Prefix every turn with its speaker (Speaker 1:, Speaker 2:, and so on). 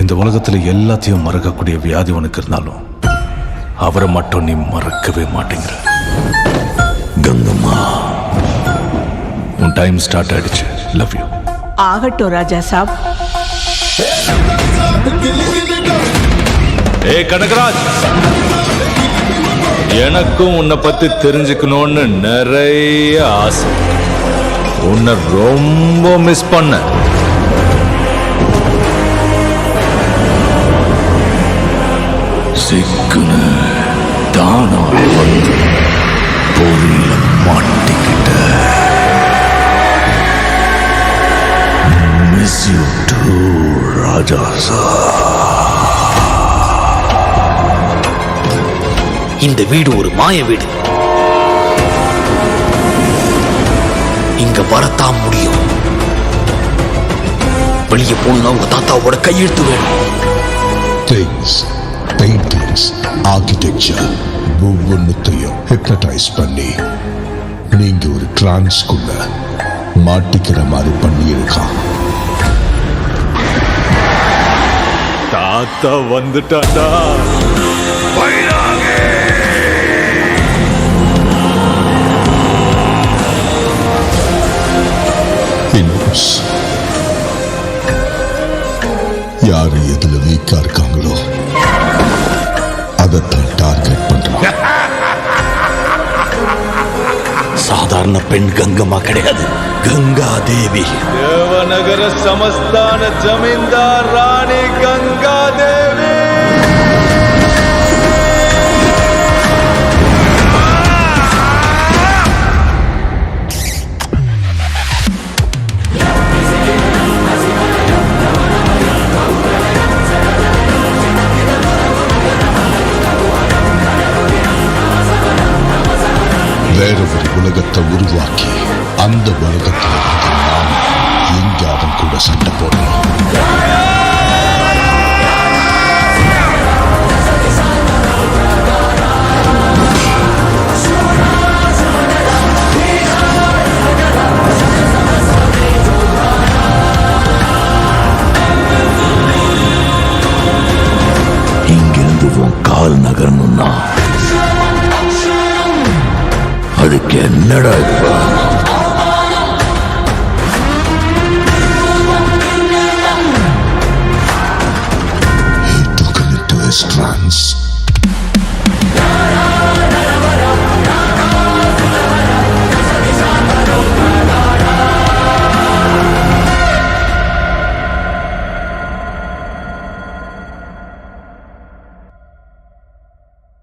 Speaker 1: இந்த உலகத்துல எல்லாத்தையும் மறக்கக்கூடிய வியாதி உனக்கு இருந்தாலும் அவரை மட்டும் நீ மறக்கவே மாட்டேங்கிற. கங்கம்மா உன் டைம் ஸ்டார்ட் ஆயிடுச்சு. லவ் யூ
Speaker 2: ஆகட்டும் ராஜா சாப்.
Speaker 1: ஏ கனகராஜ் எனக்கும் உன்னை பத்தி தெரிஞ்சுக்கணும்னு நிறைய ஆசை. உன்னை ரொம்ப மிஸ் பண்ண சிக்குன்னு தானா வந்து பொறியில மாட்டிக்கிட்ட. மிஸ் யூ டூ ராஜா
Speaker 3: இந்த வீடு ஒரு மாய வீடு. இங்க வரத்தான் முடியும். வெளியே போனா உங்க தாத்தாவோட கையெழுத்து வேணும்.
Speaker 4: Things, paintings, architecture. ஒவ்வொன்றுத்தையும் ஹிப்னடைஸ் பண்ணி. நீங்க ஒரு டிரான்ஸ்குள்ள மாட்டிக்கிற மாதிரி பண்ணியிருக்கான்
Speaker 1: தாத்தா வந்துட்டாடா
Speaker 4: யாரு எதுல வீக்கா இருக்காங்களோ
Speaker 3: சாதாரண பெண் கங்கம்மா கிடையாது. கங்கா தேவி
Speaker 1: தேவநகர சமஸ்தான ஜமீன்தார் ராணி கங்கா தேவி
Speaker 4: வேற ஒரு உலகத்தை உருவாக்கி அந்த உலகத்தில் இருக்க நாம எங்க அவன் கூட சண்டை போடணும்
Speaker 3: இங்கிருந்து உன் கால் நகரணும்னா என்னடா இது He took it his trance.